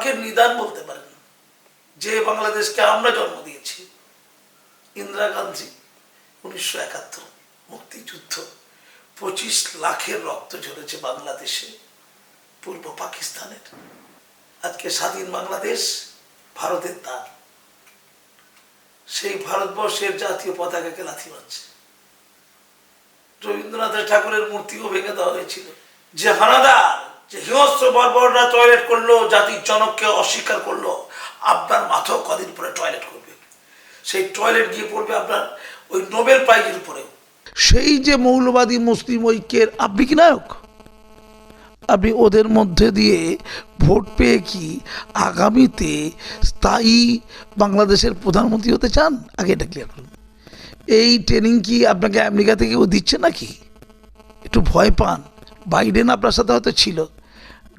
বাঘের নিদান বলতে পারেন। যে বাংলাদেশকে আমরা জন্ম দিয়েছি, ইন্দিরা গান্ধী উনিশশো একাত্তর মুক্তিযুদ্ধ, পঁচিশ লাখের রক্ত ঝরেছে বাংলাদেশে, পূর্ব পাকিস্তানের। আজকে স্বাধীন বাংলাদেশ ভারতের দান সেই ভারতবর্ষের জাতীয় পতাকাকে লাথি মারছে। রবীন্দ্রনাথ ঠাকুরের মূর্তিও ভেঙে দেওয়া হয়েছিল। যে হানাদার যে হিংস্র বর্বররা টয়লেট করল, জাতির জনককে অস্বীকার করল, আপনার মাথাও কদিন পরে টয়লেট করবে। সেই টয়লেট গিয়ে পড়বে আপনার ওই নোবেল প্রাইজের উপরেও। সেই যে মৌলবাদী মুসলিম ঐক্যের আপনি কি নায়ক আপনি ওদের মধ্যে দিয়ে ভোট পেয়ে কি আগামীতে স্থায়ী বাংলাদেশের প্রধানমন্ত্রী হতে চান? আগে এটা ক্লিয়ার করুন। এই ট্রেনিং কি আপনাকে আমেরিকা থেকে ও দিচ্ছে নাকি? একটু ভয় পান। বাইডেন আপনার সাথে হয়তো ছিল।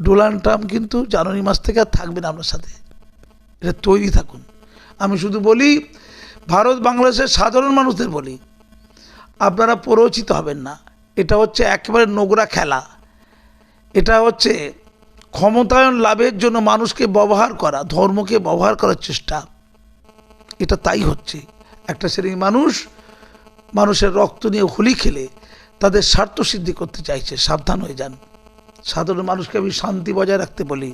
ডোনাল্ড ট্রাম্প কিন্তু জানুয়ারি মাস থেকে আর থাকবেন আপনার সাথে। এটা তৈরি থাকুন। আমি শুধু বলি, ভারত বাংলাদেশের সাধারণ মানুষদের বলি, আপনারা প্ররোচিত হবেন না। এটা হচ্ছে একেবারে নোংরা খেলা। এটা হচ্ছে ক্ষমতায়ন লাভের জন্য মানুষকে ব্যবহার করা, ধর্মকে ব্যবহার করার চেষ্টা। এটা তাই হচ্ছে। একটা শ্রেণির মানুষ, মানুষের রক্ত নিয়ে হোলি খেলে, তাদের স্বার্থ সিদ্ধি করতে চাইছে। সাবধান হয়ে যান। সাধারণ মানুষকে আমি শান্তি বজায় রাখতে বলি।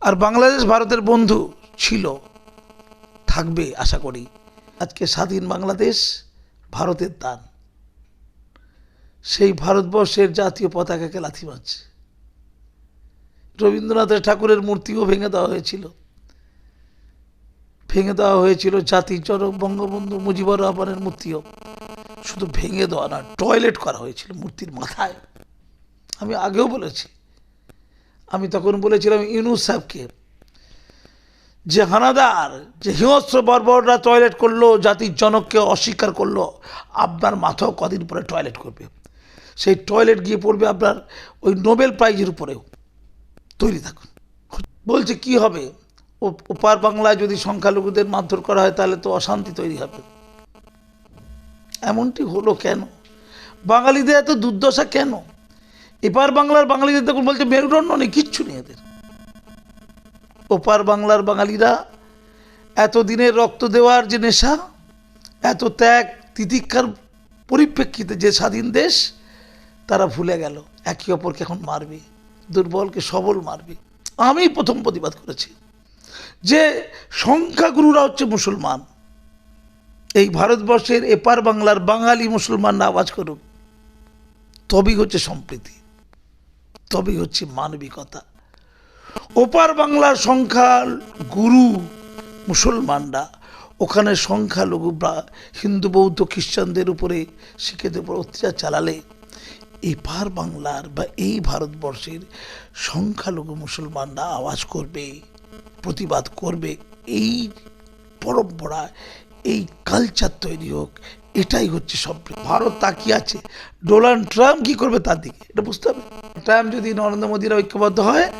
আর বাংলাদেশ ভারতের বন্ধু ছিল, থাকবে আশা করি। আজকে স্বাধীন বাংলাদেশ, ভারতের দান। সেই ভারতবর্ষের জাতীয় পতাকাকে লাথি মারছে। রবীন্দ্রনাথ ঠাকুরের মূর্তিও ভেঙে দেওয়া হয়েছিল। ভেঙে দেওয়া হয়েছিল জাতির জনক বঙ্গবন্ধু মুজিবুর রহমানের মূর্তিও। শুধু ভেঙে দেওয়া না, টয়লেট করা হয়েছিল মূর্তির মাথায়। আমি আগেও বলেছি। আমি তখন বলেছিলাম, ইউনুস সাহেবকে, যে হানাদার, যে হিংস্র বর্বররা টয়লেট করল, জাতির জনককে অস্বীকার করল, আপনার মাথাও কদিন পরে টয়লেট করবে। সেই টয়লেট গিয়ে পড়বে আপনার ওই নোবেল প্রাইজের উপরেও। তৈরি থাকুন। বলছে, কি হবে? ওপার বাংলায় যদি সংখ্যালঘুদের মারধর করা হয়, তাহলে তো অশান্তি তৈরি হবে। এমনটি হলো কেন? বাঙালিদের এত দুর্দশা কেন? এপার বাংলার বাঙালিদের তখন বলছে মেরুদণ্ড নেই, কিচ্ছু নেই এদের। ওপার বাংলার বাঙালিরা এত দিনের রক্ত দেওয়ার যে নেশা, এত ত্যাগ তিতিক্ষার পরিপ্রেক্ষিতে যে স্বাধীন দেশ, তারা ভুলে গেল। একে অপরকে এখন মারবে, দুর্বলকে সবল মারবে। আমি প্রথম প্রতিবাদ করেছি যে সংখ্যাগুরুরা হচ্ছে মুসলমান। এই ভারতবর্ষের এপার বাংলার বাঙালি মুসলমানরা আওয়াজ করুক। তবেই হচ্ছে সম্প্রীতি। তবেই হচ্ছে মানবিকতা। ওপার বাংলার সংখ্যা গুরু মুসলমানরা, ওখানে সংখ্যালঘু হিন্দু, বৌদ্ধ, খ্রিস্টানদের উপরে শিখেদের উপর অত্যাচার চালালে এপার বাংলার বা এই ভারতবর্ষের সংখ্যালঘু মুসলমানরা আওয়াজ করবে, প্রতিবাদ করবে। এই পরম্পরা, এই কালচার তৈরি হোক এটাই হচ্ছে সব ভারত তাকিয়ে আছে। ডোনাল্ড ট্রাম্প কি করবে তার দিকে? এটা বুঝতে হবে। ট্রাম্প যদি নরেন্দ্র মোদীরা ঐক্যবদ্ধ হয়,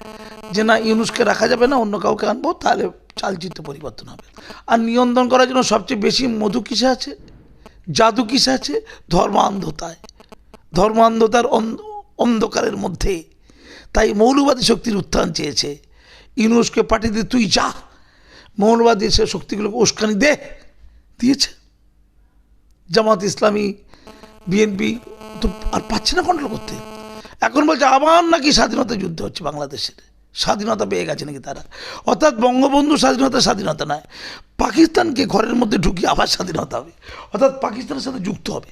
যে না ইউনুসকে রাখা যাবে না, অন্য কাউকে আনব, তাহলে চালচিত্র পরিবর্তন হবে। আর নিয়ন্ত্রণ করার জন্য সবচেয়ে বেশি মধু কিসে আছে? জাদু কিসে আছে? ধর্মান্ধতায়। ধর্মান্ধতার অন্ধ- অন্ধকারের মধ্যে। তাই মৌলবাদী শক্তির উত্থান চেয়েছে। ইউনুসকে পাঠিয়ে দিয়ে তুই যা। মৌলবাদী সে শক্তিগুলোকে উস্কানি দে। দিয়েছে। জামাত ইসলামী, বিএনপি, তো আর পাচ্ছে না কন্ট্রোল করতে। এখন বলছে আবার নাকি স্বাধীনতা যুদ্ধ হচ্ছে বাংলাদেশের। স্বাধীনতা পেয়ে গেছে নাকি তারা? অর্থাৎ বঙ্গবন্ধু স্বাধীনতা স্বাধীনতা নয়, পাকিস্তানকে ঘরের মধ্যে ঢুকিয়ে আবার স্বাধীনতা হবে। অর্থাৎ পাকিস্তানের সাথে যুক্ত হবে।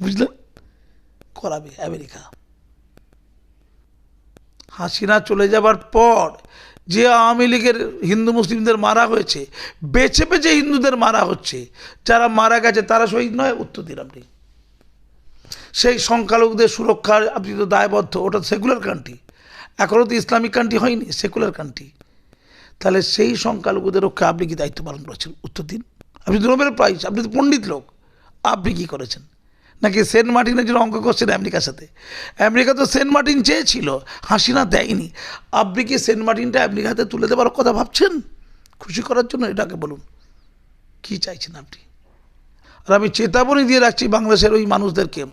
বুঝলেন করাবে আমেরিকা। হাসিনা চলে যাবার পর যে আওয়ামী লীগের হিন্দু মুসলিমদের মারা হয়েছে, বেছে বেছে হিন্দুদের মারা হচ্ছে, যারা মারা গেছে তারা শহীদ নয়, উত্তর দিন আপনি। সেই সংখ্যালঘুদের সুরক্ষার আপনি তো দায়বদ্ধ, ওটা সেকুলার কান্ট্রি এখনও তো ইসলামিক কান্ট্রি হয়নি সেকুলার কান্ট্রি তাহলে সেই সংখ্যালঘুদের রক্ষা আপনি কি দায়িত্ব পালন করেছেন, উত্তর দিন? আপনি তো নোবেল প্রাইজ আপনি তো পণ্ডিত লোক, আপনি কি করেছেন? নাকি সেন্ট মার্টিনের জন্য অঙ্ক করছেন আমেরিকার সাথে? আমেরিকা তো সেন্ট মার্টিন চেয়েছিল, হাসিনা দেয়নি। আপনি কি সেন্ট মার্টিনটা আমেরিকা হাতে তুলে দেওয়ার কথা ভাবছেন? খুশি করার জন্য এটাকে বলুন। কি চাইছেন আপনি? আর আমি চেতাবনী দিয়ে রাখছি বাংলাদেশের ওই মানুষদেরকে,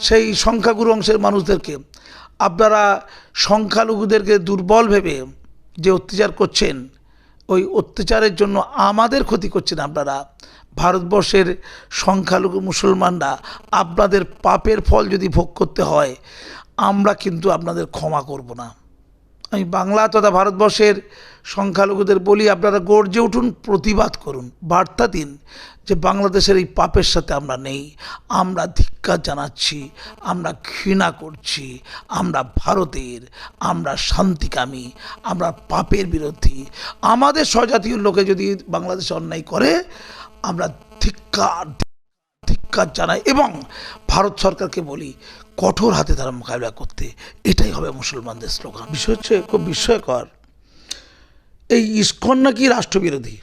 সেই সংখ্যাগুরু অংশের মানুষদেরকে। আপনারা সংখ্যালঘুদেরকে দুর্বল ভেবে যে অত্যাচার করছেন, ওই অত্যাচারের জন্য আমাদের ক্ষতি করছেন আপনারা। ভারতবর্ষের সংখ্যালঘু মুসলমানরা আপনাদের পাপের ফল যদি ভোগ করতে হয়, আমরা কিন্তু আপনাদের ক্ষমা করব না। আমি বাংলা তথা ভারতবর্ষের সংখ্যালঘুদের বলি, আপনারা গর্জে উঠুন, প্রতিবাদ করুন। বার্তা দিন যে বাংলাদেশের এই পাপের সাথে আমরা নেই। আমরা ধিক্কার জানাচ্ছি, আমরা ঘৃণা করছি, আমরা ভারতের, আমরা শান্তিকামী, আমরা পাপের বিরোধী। আমাদের স্বজাতীয় লোকে যদি বাংলাদেশে অন্যায় করে আমরা ধিক্কার ধিক্কার জানাই এবং ভারত সরকারকে বলি, কঠোর হাতে তারা মোকাবিলা করতে। এটাই হবে মুসলমানদের স্লোগান। বিষয় হচ্ছে খুব বিস্ময়কর। এই ইস্কন নাকি রাষ্ট্রবিরোধী?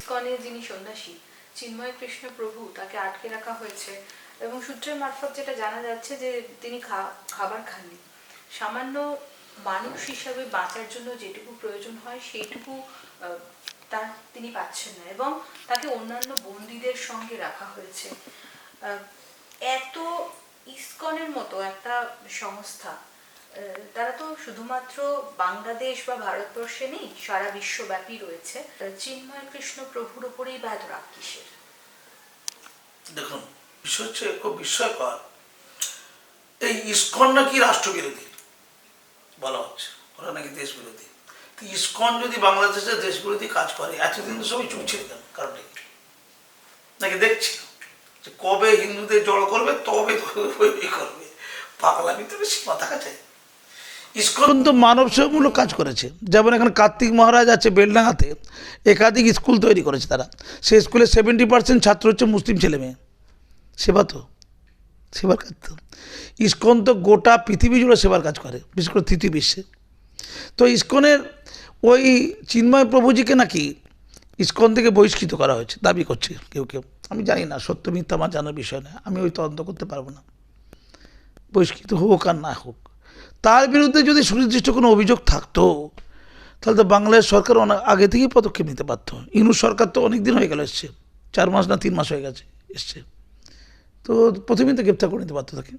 ইসকনের যিনি সন্ন্যাসী, চিন্ময় কৃষ্ণ প্রভু, তাকে আটকে রাখা হয়েছে এবং সূত্রের মারফত যেটা জানা যাচ্ছে যে তিনি খাবার খাননি। সামান্য মানুষ হিসাবে বাঁচার জন্য যেটুকু প্রয়োজন হয়, সেইটুকু তার তিনি পাচ্ছেন না এবং তাকে অন্যান্য বন্দীদের সঙ্গে রাখা হয়েছে। এত ইসকনের মতো একটা সংস্থা তারা তো শুধুমাত্র বাংলাদেশ বা ভারতবর্ষে নেই, সারা বিশ্বব্যাপী রয়েছে। চিন্ময় কৃষ্ণ প্রভুর ওপরেই বা এত রাগ কিসের? দেখুন, বিষয় হচ্ছে খুব বিস্ময়কর। এই ইস্কন নাকি রাষ্ট্রবিরোধী বলা হচ্ছে, ওরা নাকি দেশ বিরোধী ইস্কন যদি বাংলাদেশে দেশ বিরোধী কাজ করে, এতদিন তো সবাই চুপ ছিল কেন কারণ? নাকি দেখছিল যে কবে হিন্দুদের জড়ো করবে, তবে করবে। পাগলামি তো সীমা থাকা ইস্কন তো মানব সেবামূলক কাজ করেছে। যেমন এখানে কার্তিক মহারাজ আছে বেলডাঙাতে একাধিক স্কুল তৈরি করেছে তারা। সেই স্কুলে সেভেন্টি পার্সেন্ট ছাত্র হচ্ছে মুসলিম ছেলে মেয়ে। সেবা তো, সেবার কাজ তো। ইস্কন তো গোটা পৃথিবী জুড়ে সেবার কাজ করে, বিশেষ করে তৃতীয় বিশ্বে। তো ইস্কনের ওই চিন্ময় প্রভুজিকে নাকি ইস্কন থেকে বহিষ্কৃত করা হয়েছে, দাবি করছে কেউ কেউ। আমি জানি না, সত্য মিথ্যা আমার জানার বিষয় না আমি ওই তদন্ত করতে পারব না। বহিষ্কৃত হোক আর না হোক। তার বিরুদ্ধে যদি সুনির্দিষ্ট কোনো অভিযোগ থাকতো, তাহলে তো বাংলাদেশ সরকার অনেক আগে থেকেই পদক্ষেপ নিতে পারত ইনু সরকার তো অনেক দিন হয়ে গেল এসছে, চার মাস না তিন মাস হয়ে গেছে, এসছে। তো প্রথমেই তো গ্রেপ্তার করে নিতে পারতো তাকে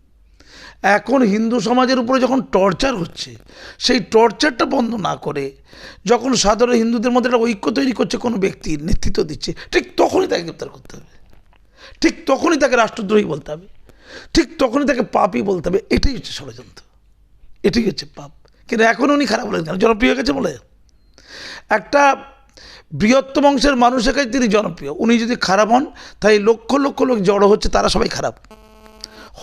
এখন হিন্দু সমাজের উপরে যখন টর্চার হচ্ছে, সেই টর্চারটা বন্ধ না করে, যখন সাধারণ হিন্দুদের মধ্যে একটা ঐক্য তৈরি করছে, কোনো ব্যক্তির নেতৃত্ব দিচ্ছে, ঠিক তখনই তাকে গ্রেপ্তার করতে হবে। ঠিক তখনই তাকে রাষ্ট্রদ্রোহী বলতে হবে। ঠিক তখনই তাকে পাপই বলতে হবে। এটাই হচ্ছে ষড়যন্ত্র। এটাই হচ্ছে পাপ। কিন্তু এখন উনি খারাপ বলেন কেন? জনপ্রিয় হয়ে গেছে বলে? একটা বৃহত্তম অংশের মানুষের কাছে তিনি জনপ্রিয়। উনি যদি খারাপ হন, তাই লক্ষ লক্ষ লোক জড়ো হচ্ছে, তারা সবাই খারাপ।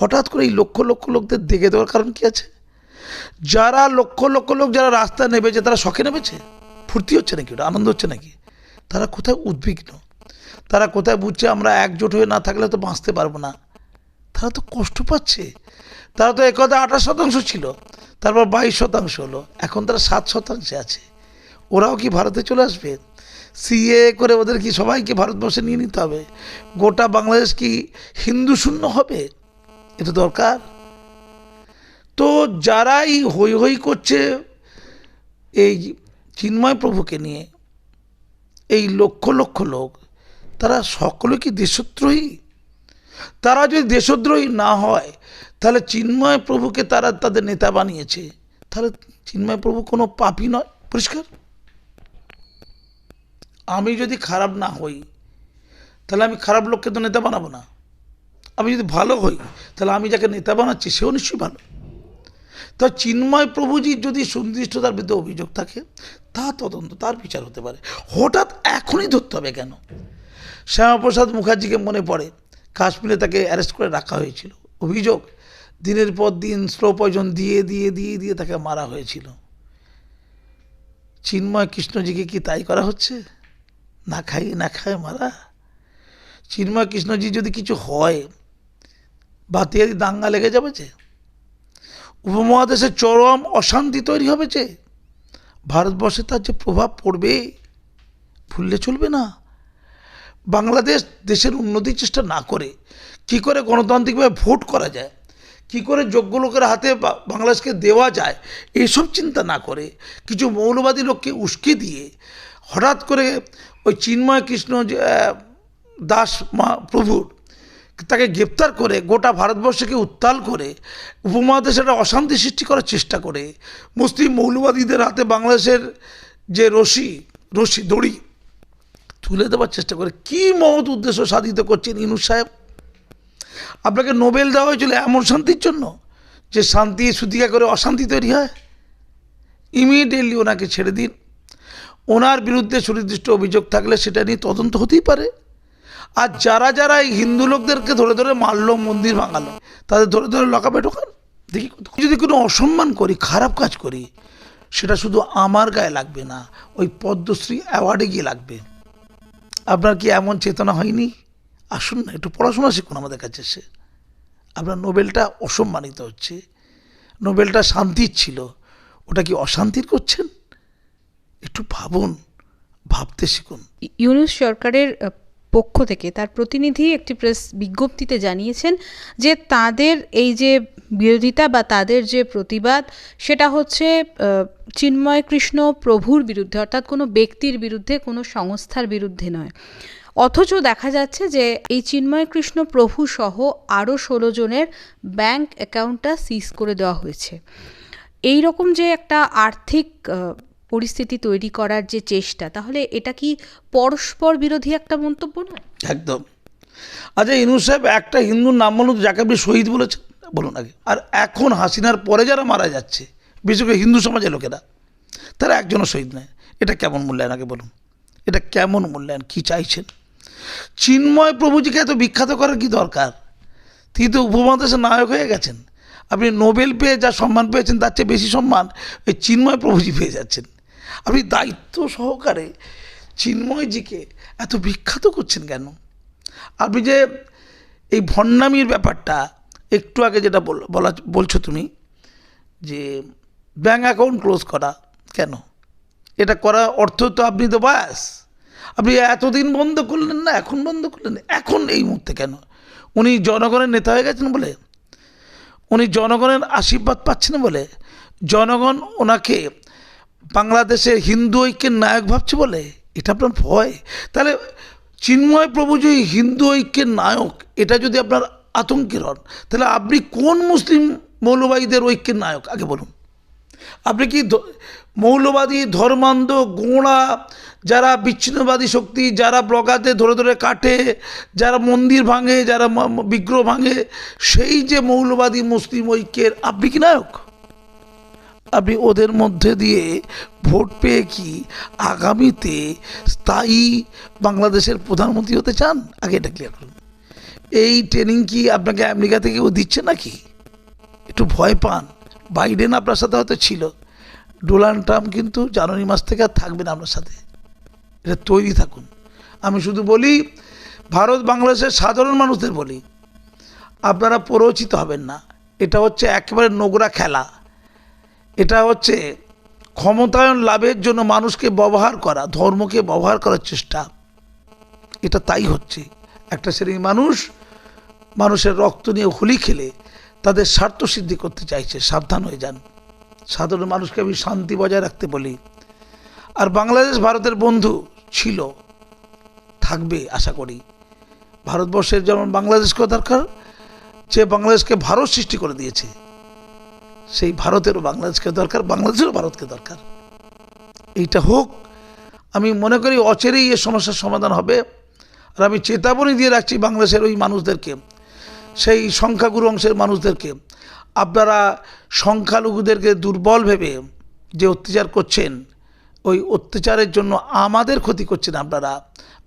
হঠাৎ করে এই লক্ষ লক্ষ লোকদের দেখে দেওয়ার কারণ কি আছে? যারা লক্ষ লক্ষ লোক যারা রাস্তায় নেমেছে, তারা শখে নেমেছে? ফুর্তি হচ্ছে নাকি ওটা? আনন্দ হচ্ছে নাকি? তারা কোথায় উদ্বিগ্ন? তারা কোথায় বুঝছে আমরা একজোট হয়ে না থাকলে তো বাঁচতে পারব না? তারা তো কষ্ট পাচ্ছে। তারা তো একদা আঠাশ শতাংশ ছিল, তারপর বাইশ শতাংশ হলো। এখন তারা সাত শতাংশে আছে। ওরাও কি ভারতে চলে আসবে? সিএ করে ওদের কি সবাইকে ভারতবর্ষে নিয়ে নিতে হবে? গোটা বাংলাদেশ কি হিন্দু শূন্য হবে? এটা দরকার। তো যারাই হই হই করছে এই চিন্ময় প্রভুকে নিয়ে, এই লক্ষ লক্ষ লোক, তারা সকলে কি দেশদ্রোহী? তারা যদি দেশদ্রোহী না হয়, তাহলে চিন্ময় প্রভুকে তারা তাদের নেতা বানিয়েছে। তাহলে চিন্ময় প্রভু কোনো পাপই নয়। পরিষ্কার? আমি যদি খারাপ না হই, তাহলে আমি খারাপ লোককে তো নেতা বানাবো না। আমি যদি ভালো হই, তাহলে আমি যাকে নেতা বানাচ্ছি, সেও নিশ্চয়ই ভালো। তো চিন্ময় প্রভুজির যদি সুনির্দিষ্টতার বিরুদ্ধে অভিযোগ থাকে, তা তদন্ত, তার বিচার হতে পারে। হঠাৎ এখনই ধরতে হবে কেন? শ্যামাপ্রসাদ মুখার্জিকে মনে পড়ে, কাশ্মীরে তাকে অ্যারেস্ট করে রাখা হয়েছিল। অভিযোগ, দিনের পর দিন স্লো পয়জন দিয়ে দিয়ে দিয়ে দিয়ে তাকে মারা হয়েছিল। চিন্ময় কৃষ্ণজিকে কি তাই করা হচ্ছে? না খাইয়ে না খায় মারা? চিন্ময় কৃষ্ণজি যদি কিছু হয় বাতিয়ারি দাঙ্গা লেগে যাবে যে? উপমহাদেশে চরম অশান্তি তৈরি হবে যে? ভারতবর্ষে তার যে প্রভাব পড়বে, ভুললে চলবে না। বাংলাদেশ দেশের উন্নতির চেষ্টা না করে কি করে গণতান্ত্রিকভাবে ভোট করা যায়, কি করে যোগ্য লোকের হাতে বাংলাদেশকে দেওয়া যায় এইসব চিন্তা না করে কিছু মৌলবাদী লোককে উস্কে দিয়ে হঠাৎ করে ওই চিন্ময় কৃষ্ণ দাস মা প্রভুর তাকে গ্রেপ্তার করে গোটা ভারতবর্ষকে উত্তাল করে উপমহাদেশে একটা অশান্তি সৃষ্টি করার চেষ্টা করে। মুসলিম মৌলবাদীদের হাতে বাংলাদেশের যে রশি রশি, দড়ি তুলে দেওয়ার চেষ্টা করে। কি মহৎ উদ্দেশ্য সাধিত করছেন ইনুস সাহেব? আপনাকে নোবেল দেওয়া হয়েছিল এমন শান্তির জন্য যে শান্তি সুতিকা করে অশান্তি তৈরি হয়? ইমিডিয়েটলি ওনাকে ছেড়ে দিন। ওনার বিরুদ্ধে সুনির্দিষ্ট অভিযোগ থাকলে সেটা নিয়ে তদন্ত হতেই পারে। আর যারা যারা এই হিন্দু লোকদেরকে ধরে ধরে মারলো, মন্দির ভাঙালো, তাদের ধরে ধরে লকাপে ঢোকান দেখি যদি কোনো অসম্মান করি, খারাপ কাজ করি, সেটা শুধু আমার গায়ে লাগবে না, ওই পদ্মশ্রী অ্যাওয়ার্ডে গিয়ে লাগবে। আপনার কি এমন চেতনা হয়নি? আসুন না, একটু পড়াশোনা শিখুন আমাদের কাছে এসে। আপনার নোবেলটা অসম্মানিত হচ্ছে। নোবেলটা শান্তির ছিল। ওটা কি অশান্তির করছেন? একটু ভাবুন, ভাবতে শিখুন। ইউনুস সরকারের পক্ষ থেকে তার প্রতিনিধি একটি প্রেস বিজ্ঞপ্তিতে জানিয়েছেন যে তাদের এই যে বিরোধিতা বা তাদের যে প্রতিবাদ, সেটা হচ্ছে চিন্ময় কৃষ্ণ প্রভুর বিরুদ্ধে, অর্থাৎ কোনো ব্যক্তির বিরুদ্ধে, কোনো সংস্থার বিরুদ্ধে নয়। অথচ দেখা যাচ্ছে যে এই চিন্ময় কৃষ্ণ প্রভু সহ আরও ষোলো জনের ব্যাংক অ্যাকাউন্টটা সিজ করে দেওয়া হয়েছে। এই রকম যে একটা আর্থিক পরিস্থিতি তৈরি করার যে চেষ্টা, তাহলে এটা কি পরস্পর বিরোধী একটা মন্তব্য নয়? একদম। আচ্ছা ইনুস সাহেব, একটা হিন্দুর নাম বলুন, যাকে আপনি শহীদ বলেছেন, বলুন আগে। আর এখন হাসিনার পরে যারা মারা যাচ্ছে, বিশেষ করে হিন্দু সমাজের লোকেরা, তারা একজনও শহীদ নয়। এটা কেমন মূল্যায়ন, আগে বলুন? এটা কেমন মূল্যায়ন, কী চাইছেন? চিন্ময় প্রভুজিকে এত বিখ্যাত করার কি দরকার? তিনি তো উপমহাদেশের নায়ক হয়ে গেছেন। আপনি নোবেল পেয়ে যা সম্মান পেয়েছেন, তার চেয়ে বেশি সম্মান ওই চিন্ময় প্রভুজি পেয়ে যাচ্ছেন। আপনি দায়িত্ব সহকারে চিন্ময়জিকে এত বিখ্যাত করছেন কেন? আপনি যে এই ভণ্ডামির ব্যাপারটা একটু আগে যেটা বল- বলা, বলছো তুমি, যে ব্যাঙ্ক অ্যাকাউন্ট ক্লোজ করা, কেন? এটা করা অর্থ তো আপনি তো ব্যাস। আপনি এতদিন বন্ধ করলেন না, এখন বন্ধ করলেন এখন এই মুহূর্তে কেন? উনি জনগণের নেতা হয়ে গেছেন বলে? উনি জনগণের আশীর্বাদ পাচ্ছেন বলে? জনগণ ওনাকে বাংলাদেশের হিন্দু ঐক্যের নায়ক ভাবছে বলে? এটা আপনার ভয়। তাহলে চিন্ময় প্রভু যে হিন্দু ঐক্যের নায়ক, এটা যদি আপনার আতঙ্কের হন, তাহলে আপনি কোন মুসলিম মৌলবাদীদের ঐক্যের নায়ক? আগে বলুন। আপনি কি মৌলবাদী, ধর্মান্ধ, গোঁড়া, যারা বিচ্ছিন্নবাদী শক্তি, যারা ব্লগাতে ধরে ধরে কাটে, যারা মন্দির ভাঙে, যারা বিগ্রহ ভাঙে, সেই যে মৌলবাদী মুসলিম ঐক্যের, আপনি কি নায়ক? আপনি ওদের মধ্যে দিয়ে ভোট পেয়ে কি আগামীতে স্থায়ী বাংলাদেশের প্রধানমন্ত্রী হতে চান? আগে এটা ক্লিয়ার করুন। এই ট্রেনিং কি আপনাকে আমেরিকা থেকে ও দিচ্ছে নাকি? একটু ভয় পান। বাইডেন আপনার সাথে হয়তো ছিল। ডোনাল্ড ট্রাম্প কিন্তু জানুয়ারি মাস থেকে আর থাকবে না আপনার সাথে। এটা তৈরি থাকুন। আমি শুধু বলি, ভারত বাংলাদেশের সাধারণ মানুষদের বলি, আপনারা প্ররোচিত হবেন না। এটা হচ্ছে একেবারে নোংরা খেলা। এটা হচ্ছে ক্ষমতায়ন লাভের জন্য মানুষকে ব্যবহার করা, ধর্মকে ব্যবহার করার চেষ্টা। এটা তাই হচ্ছে। একটা শ্রেণির মানুষ মানুষের রক্ত নিয়ে হোলি খেলে, তাদের স্বার্থ সিদ্ধি করতে চাইছে, সাবধান হয়ে যান। সাধারণ মানুষকে আমি শান্তি বজায় রাখতে বলি। আর বাংলাদেশ ভারতের বন্ধু ছিল, থাকবে আশা করি। ভারতবর্ষের যেমন বাংলাদেশকেও দরকার যে বাংলাদেশকে ভারত সৃষ্টি করে দিয়েছে। সেই ভারতেরও বাংলাদেশকে দরকার বাংলাদেশেরও ভারতকে দরকার। এইটা হোক, আমি মনে করি অচেরেই এ সমস্যার সমাধান হবে। আর আমি চেতাবনী দিয়ে রাখছি বাংলাদেশের ওই মানুষদেরকে, সেই সংখ্যাগুরু অংশের মানুষদেরকে। আপনারা সংখ্যালঘুদেরকে দুর্বল ভেবে যে অত্যাচার করছেন, ওই অত্যাচারের জন্য আমাদের ক্ষতি করছেন আপনারা।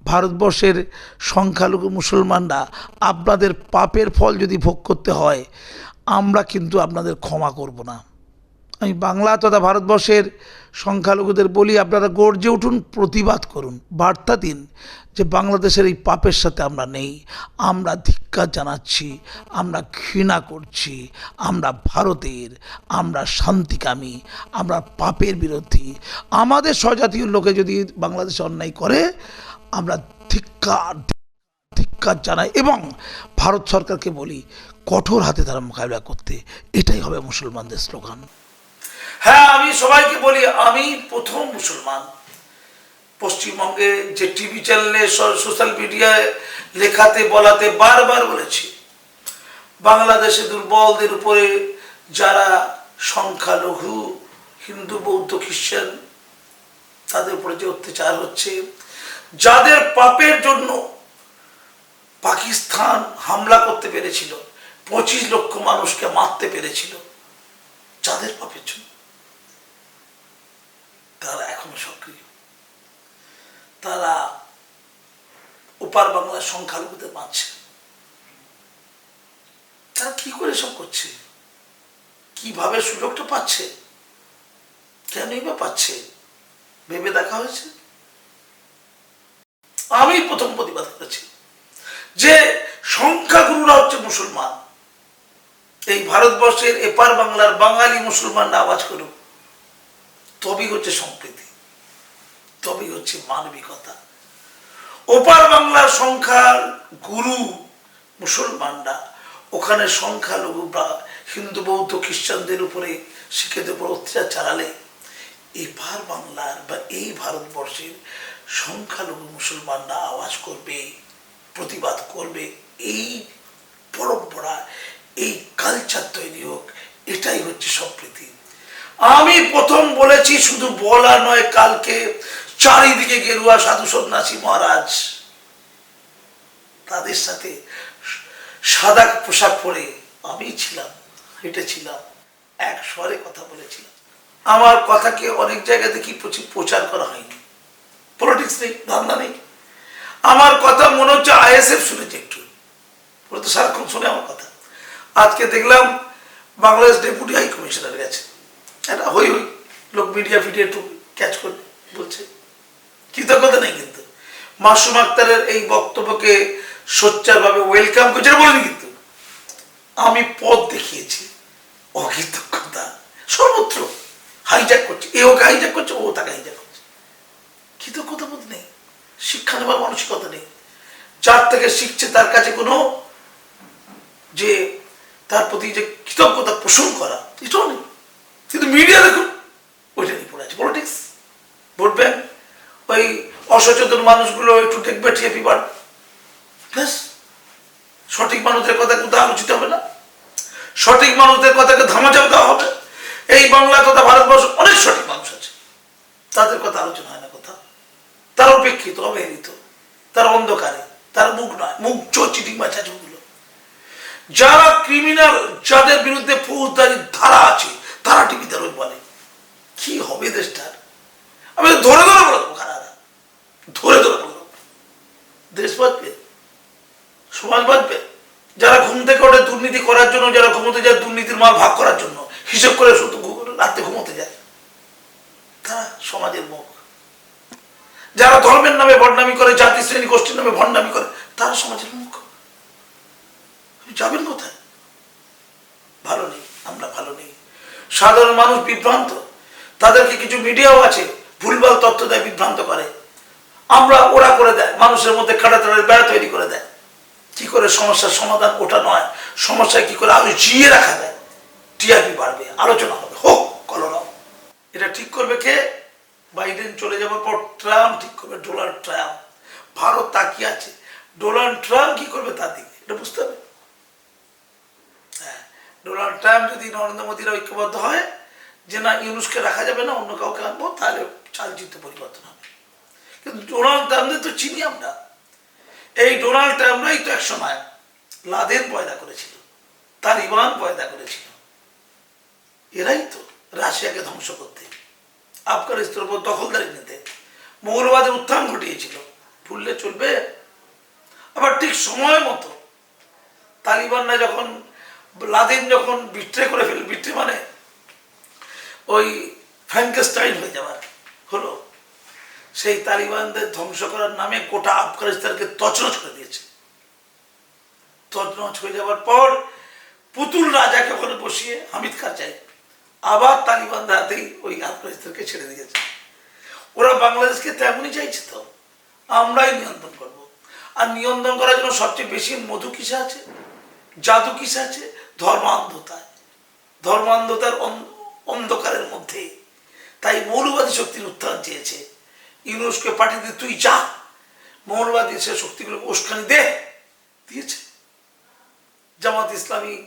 ভারতবর্ষের সংখ্যালঘু মুসলমানরা আপনাদের পাপের ফল যদি ভোগ করতে হয় আমরা কিন্তু আপনাদের ক্ষমা করব না। আমি বাংলা তথা ভারতবর্ষের সংখ্যালঘুদের বলি, আপনারা গর্জে উঠুন, প্রতিবাদ করুন। বার্তা দিন যে বাংলাদেশের এই পাপের সাথে আমরা নেই। আমরা ধিক্কার জানাচ্ছি, আমরা ঘৃণা করছি, আমরা ভারতের, আমরা শান্তিকামী, আমরা পাপের বিরোধী। আমাদের স্বজাতীয় লোকে যদি বাংলাদেশে অন্যায় করে, আমরা ধিক্কার ধিক্কার জানাই এবং ভারত সরকারকে বলি কঠোর হাতে তারা মোকাবিলা করতে, এটাই হবে মুসলমানদের স্লোগান। হ্যাঁ আমি সবাইকে বলি, আমি প্রথম মুসলমান। পশ্চিমবঙ্গে যে টিভি চ্যানেলে সোশ্যাল মিডিয়ায় লেখাতে, বলাতে বারবার বলেছি, বাংলাদেশে দুর্বলদের উপরে যারা সংখ্যালঘু, হিন্দু, বৌদ্ধ, খ্রিস্টান, তাদের উপরে যে অত্যাচার হচ্ছে, যাদের পাপের জন্য পাকিস্তান হামলা করতে পেরেছিল পঁচিশ লক্ষ মানুষকে মারতে পেরেছিল। যাদের পাপের জন্য। তারা এখনও সক্রিয়। তারা ওপার বাংলার সংখ্যালঘুদের মারছে। তারা কি করে সব করছে? কীভাবে সুযোগটা পাচ্ছে? কেনই বা পাচ্ছে? ভেবে দেখা হয়েছে? আমি প্রথম প্রতিবাদ করেছি যে সংখ্যাগুরুরা হচ্ছে মুসলমান। এই ভারতবর্ষের এপার বাংলার বাঙালি মুসলমানরা আওয়াজ করুক, তবেই হচ্ছে সম্প্রীতি, তবেই হচ্ছে মানবিকতা। ওপার বাংলার সংখ্যার গুরু মুসলমানরা, ওখানে সংখ্যালঘু বা হিন্দু, বৌদ্ধ, খ্রিস্টানদের উপরে শিক্ষিতের উপর অত্যাচার চালালে এপার বাংলার বা এই ভারতবর্ষের সংখ্যালঘু মুসলমানরা আওয়াজ করবে, প্রতিবাদ করবে, এই পরম্পরা এই কালচার তৈরি হোক, এটাই হচ্ছে সম্প্রীতি। আমি প্রথম বলেছি শুধু বলা নয় কালকে চারিদিকে গেরুয়া, সাধু সন্ন্যাসী, মহারাজ। তাদের সাথে সাদা পোশাক পরে আমি ছিলাম হেঁটেছিলাম এক স্বরে কথা বলেছিলাম। আমার কথাকে অনেক জায়গা থেকে প্রচুর প্রচার করা হয়নি। পলিটিক্স নেই, ধান্দা নেই। আমার কথা মনে হচ্ছে আইএসএফ শুনেছে একটু। ওরা তো সারাক্ষণ শুনে আমার কথা। আজকে দেখলাম বাংলাদেশ ডেপুটি হাই কমিশনার গেছে। এটা হই হই। লোক মিডিয়া ফিডিয়া একটু ক্যাচ করে বলছে। কৃতজ্ঞতা নেই কিন্তু। মাসুম আক্তারের এই বক্তব্যকে সোচ্চারভাবে ওয়েলকাম করছে বলিনি কিন্তু। আমি পথ দেখিয়েছি। অকৃতজ্ঞতা। সর্বত্র হাইজ্যাক করছে। এ ওকে হাইজ্যাক করছে, ও তাকে হাইজ্যাক করছে। কৃতজ্ঞতা বোধ নেই। শিক্ষা নেবার মানসিকতা নেই। যার থেকে শিখছে তার কাছে কোনো যে তার প্রতি যে কৃতজ্ঞতা পোষণ করা এটাও নেই কিন্তু মিডিয়া দেখুন, ওইটা নিয়ে পড়ে আছে। পলিটিক্স ভোট ব্যাংক ওই অসচেতন মানুষগুলো একটু দেখবে টিএপি বার। ব্যাস, সঠিক মানুষদের কথা কিন্তু আলোচিত হবে না। সঠিক মানুষদের কথাকে ধামাচাপ দেওয়া হবে। এই বাংলা তথা ভারতবর্ষ অনেক সঠিক মানুষ আছে। তাদের কথা আলোচনা হয় না কোথাও। তারা উপেক্ষিত, অবহেলিত। তারা অন্ধকারে, তার মুখ নয়, মুখ চোর, চিটিং বাচ্চাগুলো যারা ক্রিমিনাল যাদের বিরুদ্ধে ফৌজদারি ধারা আছে, তারা টিভিতে রোজ বলে কি হবে দেশটার? আমি ধরে ধরে বলব খারাপ ধরে ধরে বলব দেশ বাঁচবে? সমাজ বাঁচবে? যারা ঘুম থেকে ওঠে দুর্নীতি করার জন্য, যারা ঘুমোতে যায় দুর্নীতির মাল ভাগ করার জন্য, হিসেব করে শুধু রাতে ঘুমোতে যায়। তারা সমাজের মুখ। যারা ধর্মের নামে বদনামি করে জাতি শ্রেণি গোষ্ঠীর নামে ভণ্ডামি করে, তারা সমাজের মুখ যাবেন কোথায়? ভালো নেই, আমরা ভালো নেই। সাধারণ মানুষ বিভ্রান্ত। তাদেরকে কিছু মিডিয়াও আছে, ভুলভাল তথ্য দেয়, বিভ্রান্ত করে। আমরা ওরা করে দেয়, মানুষের মধ্যে কাটাতাড়ের বেড়া তৈরি করে দেয়। কি করে সমস্যার সমাধান? ওটা নয়। সমস্যায় কি করে আরও জিয়ে রাখা দেয় টিআরপি বাড়বে, আলোচনা হবে। হোক কলরাও এটা ঠিক করবে কে? বাইডেন চলে যাওয়ার পর ট্রাম্প ঠিক করবে, ডোনাল্ড ট্রাম্প। ভারত তাকিয়ে আছে। ডোনাল্ড ট্রাম্প কি করবে তার দিকে? এটা বুঝতে হবে। ডোনাল্ড ট্রাম্প যদি নরেন্দ্র মোদীরা ঐক্যবদ্ধ হয়, যে না ইউনুসকে রাখা যাবে না, অন্য কাউকে আনব, তাহলে চালচিত্র পরিবর্তন হবে। কিন্তু ডোনাল্ড ট্রাম্পদের তো চিনি আমরা। এই ডোনাল্ড ট্রাম্পরাই তো এক সময় লাদেন পয়দা করেছিল, তালিবান পয়দা করেছিল। এরাই তো রাশিয়াকে ধ্বংস করতে। আফগানিস্তানের উপর দখলদারি নিতে। মৌলবাদের উত্থান ঘটিয়েছিল। ভুললে চলবে। আবার ঠিক সময় মতো তালিবানরা যখন লাদেন যখন বিট্রে করে ফেল বিট্রে মানে ওই ফ্র্যাঙ্কেস্টাইন হয়ে যাওয়ার হলো। সেই তালিবানদের ধ্বংস করার নামে গোটা আফগানিস্তানকে তছনছ করে দিয়েছে। তছনছ হয়ে যাওয়ার পর পুতুল রাজাকে ওখানে বসিয়ে হামিদ কারজাই আবার তালিবানদের হাতেই ওই আফগানিস্তানকে ছেড়ে দিয়েছে ওরা বাংলাদেশকে তেমনই চাইছে তো। আমরাই নিয়ন্ত্রণ করব। আর নিয়ন্ত্রণ করার জন্য সবচেয়ে বেশি মধু কিসে আছে? জাদু কিসে আছে? ধর্মান্ধতায়। ধর্মান্ধতার অন- অন্ধকারের মধ্যে। তাই মৌলবাদী শক্তির উত্থান চেয়েছে। ইউনুসকে পাঠিয়ে দিয়ে তুই যা। মৌলবাদী সে শক্তিগুলো উস্কানি দে, দিয়েছে। জামাত ইসলামী,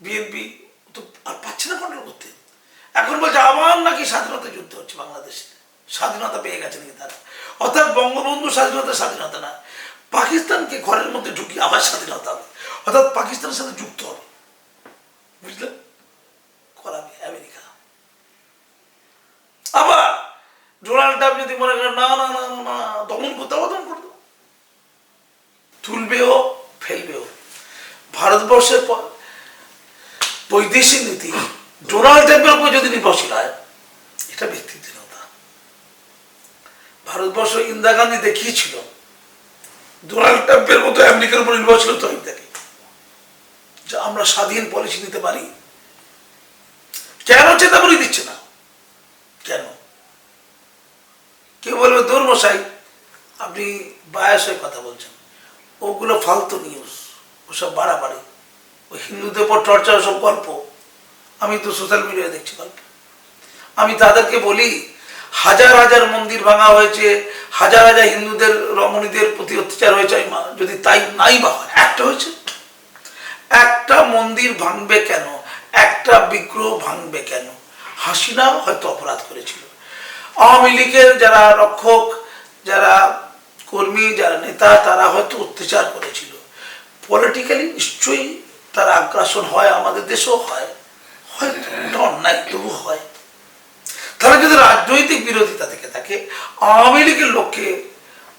বিএনপি তো আর পাচ্ছে না কন্ট্রোল করতে এখন বলছে আবার নাকি স্বাধীনতা যুদ্ধ হচ্ছে বাংলাদেশে। স্বাধীনতা পেয়ে গেছে নাকি তারা? অর্থাৎ বঙ্গবন্ধু স্বাধীনতা স্বাধীনতা না। পাকিস্তানকে ঘরের মধ্যে ঢুকিয়ে আবার স্বাধীনতা হবে। অর্থাৎ পাকিস্তানের সাথে যুক্ত হবে। বুঝলেন করাবে আমেরিকা। আবার ডোনাল্ড ট্রাম্প যদি মনে করেন না না না না, দমন করতে হবে দমন করতে। তুলবেও ফেলবেও। ভারতবর্ষের প- বৈদেশিক নীতি ডোনাল্ড ট্রাম্পের উপর যদি নির্ভরশীল হয় এটা ব্যক্তিত্বহীনতা ভারতবর্ষ ইন্দিরা গান্ধী দেখিয়েছিল ডোনাল্ড ট্রাম্পের মতো আমেরিকার উপর নির্ভরশীল তো দেখে যে আমরা স্বাধীন পলিসি নিতে পারি। কেন চেতাবলি দিচ্ছে না? কেন? কেউ বলবে, দূর মশাই, আপনি বায়াস হয়ে কথা বলছেন। ওগুলো ফালতু নিউজ ওসব বাড়াবাড়ি। ওই হিন্দুদের উপর টর্চার সব গল্প। আমি তো সোশ্যাল মিডিয়ায় দেখছি গল্প। আমি তাদেরকে বলি, হাজার হাজার মন্দির ভাঙা হয়েছে, হাজার হাজার হিন্দুদের, রমণীদের প্রতি অত্যাচার হয়েছে। যদি তাই নাই বা হয়, একটা হয়েছে। একটা মন্দির ভাঙবে কেন? একটা বিগ্রহ ভাঙবে কেন? হাসিনা হয়তো অপরাধ করেছিল। আওয়ামী লীগের যারা রক্ষক, যারা কর্মী, যারা নেতা, তারা হয়তো অত্যাচার করেছিল। পলিটিক্যালি নিশ্চয়ই তারা আগ্রাসন হয়, আমাদের দেশেও হয়। হয়তো অন্যায় তবু হয়। তাহলে যদি রাজনৈতিক বিরোধিতা থেকে থাকে, আওয়ামী লীগের লোককে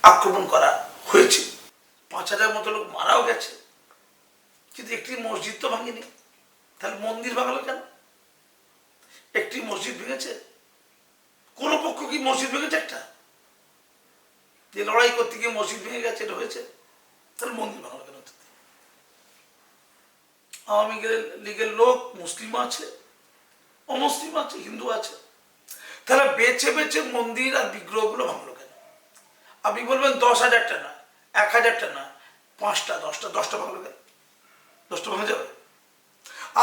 আক্রমণ করা হয়েছে। পাঁচ হাজার মতো লোক মারাও গেছে। কিন্তু একটি মসজিদ তো ভাঙেনি। তাহলে মন্দির ভাঙলো কেন? একটি মসজিদ ভেঙেছে? কোন পক্ষ কি মসজিদ ভেঙেছে একটা? যে লড়াই করতে গিয়ে মসজিদ ভেঙে গেছে, এটা হয়েছে? তাহলে মন্দির ভাঙলো কেন? আওয়ামী লীগের- লোক মুসলিম আছে, অমুসলিম আছে, হিন্দু আছে। তাহলে বেছে বেছে মন্দির আর বিগ্রহগুলো ভাঙলো কেন? আপনি বলবেন দশ হাজারটা না, এক হাজারটা না, পাঁচটা, দশটা দশটা ভাঙলো কেন? দশটা ভাঙা যাবে।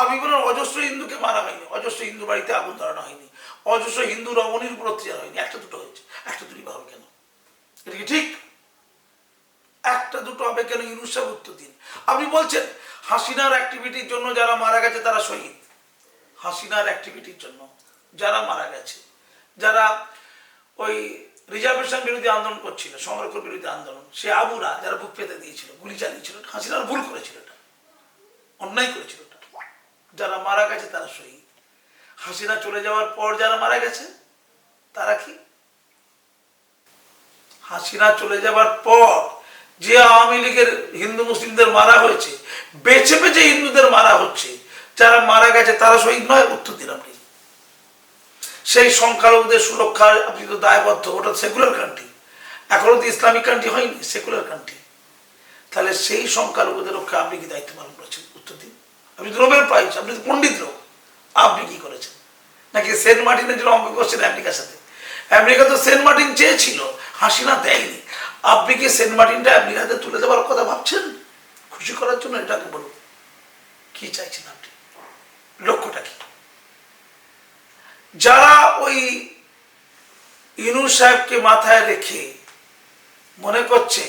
আপনি বলেন অজস্র হিন্দুকে মারা হয়নি, অজস্র হিন্দু বাড়িতে আগুন ধরানো হয়নি, অজস্র হিন্দু রমণীর উপর অত্যাচার হয়নি, একটা দুটো হয়েছে, একটা দুটি হবে কেন? এটা কি ঠিক? একটা দুটো হবে কেন? ইউনুস সাহেব উত্তর দিন। আপনি বলছেন, হাসিনার অ্যাক্টিভিটির জন্য যারা মারা গেছে তারা শহীদ। হাসিনার অ্যাক্টিভিটির জন্য যারা মারা গেছে, যারা ওই রিজার্ভেশন বিরোধী আন্দোলন করছিল, সংরক্ষণ বিরোধী আন্দোলন, সে আবুরা যারা বুক পেতে দিয়েছিল, গুলি চালিয়েছিল, হাসিনার ভুল করেছিল এটা। অন্যায় করেছিল যারা মারা গেছে তারা শহীদ। হাসিনা চলে যাওয়ার পর যারা মারা গেছে, তারা কি? হাসিনা চলে যাবার পর যে আওয়ামী লীগের হিন্দু মুসলিমদের মারা হয়েছে, বেছে বেছে হিন্দুদের মারা হচ্ছে, যারা মারা গেছে তারা শহীদ নয়, উত্তর দিন আপনি সেই সংখ্যালঘুদের সুরক্ষার আপনি তো দায়বদ্ধ, ওটা সেকুলার কান্ট্রি এখনও তো ইসলামিক কান্ট্রি হয়নি সেকুলার কান্ট্রি তাহলে সেই সংখ্যালঘুদের রক্ষা আপনি কি দায়িত্ব পালন করেছেন? আপনি তো নোবেল প্রাইজ, আপনি তো পণ্ডিত লোক। আপনি কি করেছেন? নাকি সেন্ট মার্টিনের জন্য অঙ্ক করছেন আমেরিকার সাথে? আমেরিকা তো সেন্ট মার্টিন চেয়েছিল হাসিনা দেয়নি। আপনি কি সেন্ট মার্টিনটা আমেরিকাতে তুলে দেওয়ার কথা ভাবছেন? খুশি করার জন্য এটাকে বলুন। কি চাইছেন আপনি? লক্ষ্যটা কি? যারা ওই ইনুস সাহেবকে মাথায় রেখে মনে করছে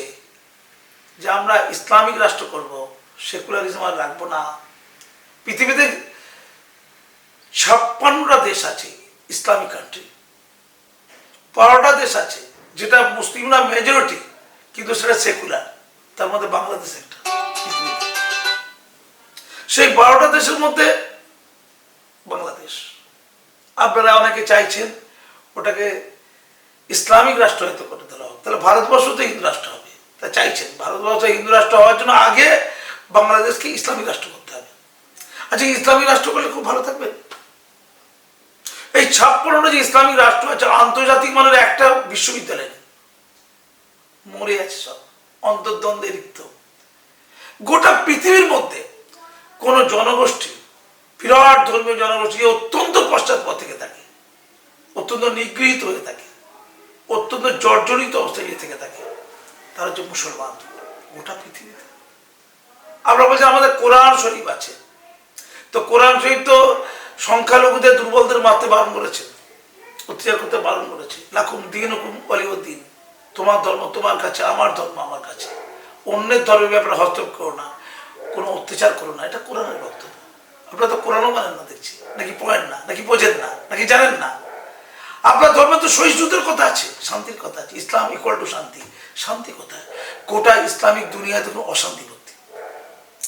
যে আমরা ইসলামিক রাষ্ট্র করব, সেকুলারিজম আর রাখব না পৃথিবীতে ছাপ্পান্নটা দেশ আছে, ইসলামিক কান্ট্রি বারোটা দেশ আছে, যেটা মুসলিমরা মেজরিটি কিন্তু সেটা সেকুলার তার মধ্যে বাংলাদেশ একটা সেই বারোটা দেশের মধ্যে বাংলাদেশ। আপনারা অনেকে চাইছেন ওটাকে ইসলামিক রাষ্ট্র হয়তো করে তোলা হোক, তাহলে ভারতবর্ষ তো হিন্দু রাষ্ট্র হবে। তা চাইছেন, ভারতবর্ষ হিন্দু রাষ্ট্র হওয়ার জন্য আগে বাংলাদেশকে ইসলামিক রাষ্ট্র আচ্ছা ইসলামিক রাষ্ট্র করলে খুব ভালো থাকবে। এই ছাপ্পান্নটা যে ইসলামিক রাষ্ট্র আছে, আন্তর্জাতিক মানের একটা বিশ্ববিদ্যালয় মরে আছে সব, অন্তর্দ্বন্দ্বে রিক্ত গোটা পৃথিবীর মধ্যে কোন জনগোষ্ঠী, বিরাট ধর্মীয় জনগোষ্ঠী অত্যন্ত পশ্চাৎপদ থেকে থাকে, অত্যন্ত নিগৃহীত হয়ে থাকে, অত্যন্ত জর্জরিত অবস্থায় থেকে থাকে। তারা হচ্ছে মুসলমান। গোটা পৃথিবীতে। আমরা বলছি আমাদের কোরআন শরীফ আছে। তো কোরআন শরীফ তো সংখ্যালঘুদের, দুর্বলদের মারতে বারণ করেছে। অত্যাচার করতে বারণ করেছে। লাখুম দিন হুকুম দিন তোমার ধর্ম তোমার কাছে, আমার ধর্ম আমার কাছে। অন্যের ধর্মের ব্যাপারে হস্তক্ষেপ করো না। কোনো অত্যাচার করো না। এটা কোরআনের বক্তব্য। আপনারা তো কোরআনও মানেন না দেখছি। নাকি পড়েন না? নাকি বোঝেন না? নাকি জানেন না? আপনার ধর্মে তো সহিষ্ণুতার কথা আছে। শান্তির কথা আছে। ইসলাম ইকুয়াল টু শান্তি। শান্তি কোথায়? গোটা ইসলামিক দুনিয়াতে কোনো অশান্তি ভর্তি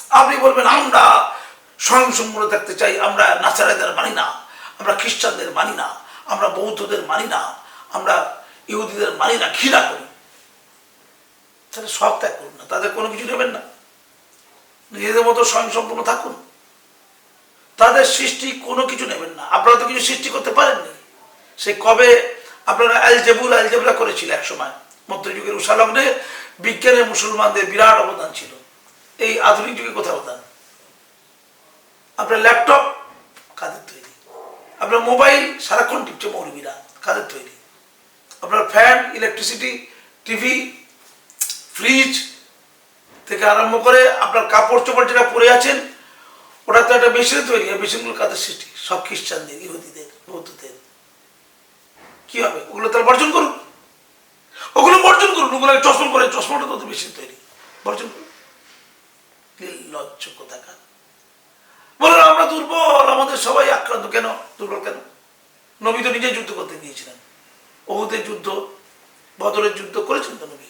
আপনি বলবেন, আমরা স্বয়ংসম্পূর্ণ থাকতে চাই, আমরা নাচারাদের মানি না, আমরা খ্রিস্টানদের মানি না, আমরা বৌদ্ধদের মানি না, আমরা ইহুদিদের মানি না, ঘৃণা করি। তাহলে সব ত্যাগ করুন না, তাদের কোনো কিছু নেবেন না। নিজেদের মতো স্বয়ংসম্পূর্ণ থাকুন। তাদের সৃষ্টি কোনো কিছু নেবেন না। আপনারা তো কিছু সৃষ্টি করতে পারেননি। সে কবে আপনারা অ্যালজেবুল অ্যালজেবরা করেছিল এক সময় মধ্যযুগের উষালগ্নে বিজ্ঞানের মুসলমানদের বিরাট অবদান ছিল। এই আধুনিক যুগে কোথায় অবদান? আপনার ল্যাপটপ কাদের তৈরি। আপনার মোবাইল সারাক্ষণ টিপছে মৌলবীরা কাদের তৈরি। আপনার ফ্যান ইলেকট্রিসিটি টিভি ফ্রিজ থেকে আরম্ভ করে আপনার কাপড় চোপড় যেটা পরে আছেন ওটা তো একটা মেশিনে তৈরি মেশিনগুলো কাদের সৃষ্টি। সব খ্রিস্টানদের, ইহুদিদের, বৌদ্ধদের। কি হবে? ওগুলো তারা বর্জন করুন। ওগুলো বর্জন করুন। ওগুলো চশমা করে চশমাটা তো মেশিন তৈরি। বর্জন করুন। লজ্জ কোথাকার। বলুন আমরা দুর্বল, আমাদের সবাই আক্রান্ত। কেন? দুর্বল কেন? নবী তো নিজে যুদ্ধ করতে গিয়েছিলেন। ওহুদের যুদ্ধ, বদরের যুদ্ধ করেছেন তো নবী?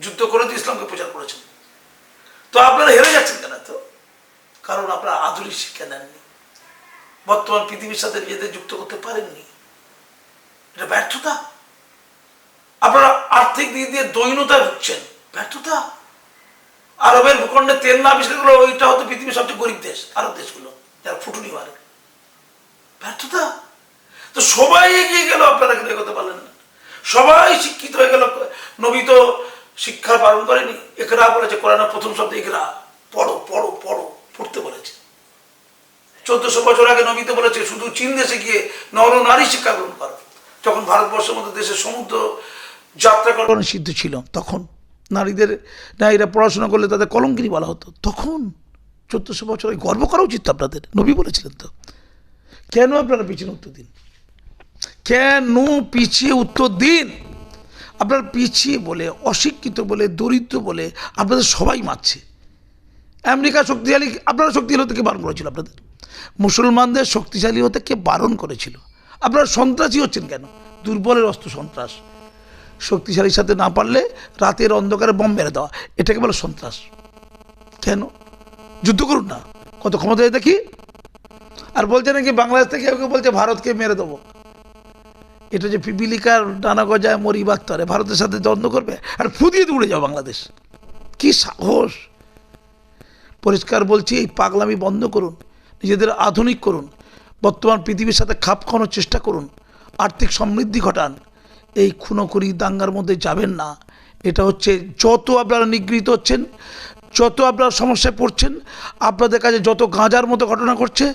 যুদ্ধ করে তো ইসলামকে প্রচার করেছেন। তো আপনারা হেরে যাচ্ছেন কেন তো কারণ আপনারা আধুনিক শিক্ষা নেননি বর্তমান পৃথিবীর সাথে নিজেদের যুক্ত করতে পারেননি। এটা ব্যর্থতা। আপনারা আর্থিক দিক দিয়ে দৈনতায় ভুগছেন। ব্যর্থতা। আরবের ভূখণ্ডে তেল না আবিষ্কার করল ওইটা হতো পৃথিবীর সবচেয়ে গরিব দেশ, আরব দেশগুলো, যারা ফুটুনি মারে। ব্যর্থতা? তো সবাই এগিয়ে গেল, আপনারা কিন্তু এগোতে পারলেন না। সবাই শিক্ষিত হয়ে গেল। নবী তো শিক্ষা পালন করেনি। একরা বলেছে, কোরআনের প্রথম শব্দ একরা পড়ো পড়ো পড়ো, পড়তে বলেছে। চোদ্দশো বছর আগে নবীতে বলেছে, শুধু চীন দেশে গিয়ে নর নারী শিক্ষা গ্রহণ করো। যখন ভারতবর্ষের মতো দেশের সমুদ্র যাত্রা করা নিষিদ্ধ ছিল, তখন নারীদের, নারীরা পড়াশোনা করলে তাদের কলঙ্কিনী বলা হতো। তখন চোদ্দশো বছর গর্ব করা উচিত আপনাদের। নবী বলেছিলেন তো। কেন আপনারা পিছিয়ে উত্তর দিন? কেন পিছিয়ে উত্তর দিন? আপনার পিছিয়ে বলে, অশিক্ষিত বলে, দরিদ্র বলে আপনাদের সবাই মারছে। আমেরিকা শক্তিশালী, আপনারা শক্তিশালী হতে কে বারণ করেছিল আপনাদের? মুসলমানদের শক্তিশালী হতে কে বারণ করেছিল? আপনারা সন্ত্রাসী হচ্ছেন কেন? দুর্বলের অস্ত্র সন্ত্রাস। শক্তিশালীর সাথে না পারলে রাতের অন্ধকারে বম মেরে দেওয়া। এটাকে বলে সন্ত্রাস। কেন? যুদ্ধ করুন না। কত ক্ষমতা দেখি? আর বলছে নাকি বাংলাদেশ থেকে কেউ কেউ বলছে ভারতকে মেরে দেবো। এটা যে পিপিলিকার ডানা গজায় মরি বাত্তরে ভারতের সাথে দ্বন্দ্ব করবে? আর ফুদিয়ে উড়ে যাও বাংলাদেশ। কি সাহস! পরিষ্কার বলছি, এই পাগলামি বন্ধ করুন। নিজেদের আধুনিক করুন। বর্তমান পৃথিবীর সাথে খাপ খাওয়ানোর চেষ্টা করুন। আর্থিক সমৃদ্ধি ঘটান। এই খুনোখুরি দাঙ্গার মধ্যে যাবেন না। এটা হচ্ছে যত আপনারা নিগৃহীত হচ্ছেন, যত আপনারা সমস্যায় পড়ছেন, আপনাদের কাছে যত গাঁজার মতো ঘটনা ঘটছে,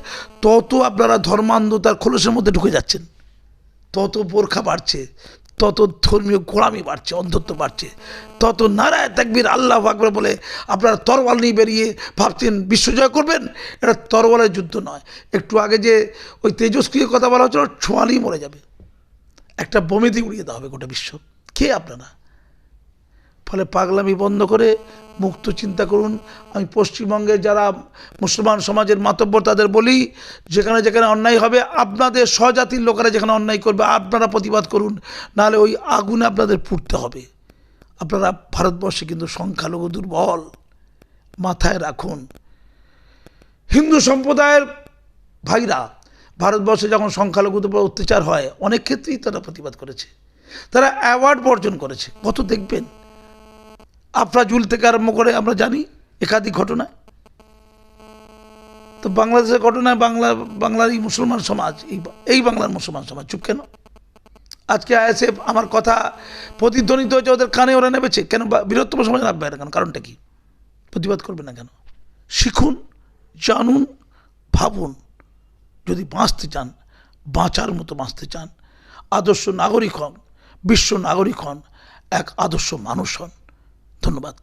তত আপনারা ধর্মান্ধতার খোলসের মধ্যে ঢুকে যাচ্ছেন। তত বোরখা বাড়ছে, তত ধর্মীয় গোড়ামি বাড়ছে, অন্ধত্ব বাড়ছে, তত নারায় তাকবীর আল্লাহ আকবর বলে আপনারা তরওয়াল নিয়ে বেরিয়ে ভাবছেন বিশ্বজয় করবেন? এটা তরওয়ালের যুদ্ধ নয়। একটু আগে যে ওই তেজস্ক্রিয় কথা বলা হচ্ছিল ছোঁয়ালেই মরে যাবে। একটা বমিতে উড়িয়ে দেওয়া হবে গোটা বিশ্ব। কে আপনারা? ফলে পাগলামি বন্ধ করে মুক্ত চিন্তা করুন। আমি পশ্চিমবঙ্গের যারা মুসলমান সমাজের মাতব্বর তাদের বলি, যেখানে যেখানে অন্যায় হবে, আপনাদের স্বজাতির লোকেরা যেখানে অন্যায় করবে, আপনারা প্রতিবাদ করুন। নাহলে ওই আগুনে আপনাদের পুড়তে হবে। আপনারা ভারতবর্ষে কিন্তু সংখ্যালঘু দুর্বল। মাথায় রাখুন। হিন্দু সম্প্রদায়ের ভাইরা ভারতবর্ষে যখন সংখ্যালঘুদের অত্যাচার হয়, অনেক ক্ষেত্রেই তারা প্রতিবাদ করেছে। তারা অ্যাওয়ার্ড বর্জন করেছে। কত দেখবেন? আফরাজুল থেকে আরম্ভ করে আমরা জানি একাধিক ঘটনা। তো বাংলাদেশের ঘটনায় বাংলা, বাংলার এই মুসলমান সমাজ, এই এই বাংলার মুসলমান সমাজ, চুপ কেন? আজকে আইএসএফ আমার কথা প্রতিধ্বনিত হয়েছে ওদের কানে, ওরা নেমেছে। কেন বা- বৃহত্তম সমাজ নামবে না কেন? কারণটা কি? প্রতিবাদ করবে না কেন? শিখুন, জানুন, ভাবুন। যদি বাঁচতে চান, বাঁচার মতো বাঁচতে চান, আদর্শ নাগরিক হন, বিশ্ব নাগরিক হন, এক আদর্শ মানুষ হন। ধন্যবাদ।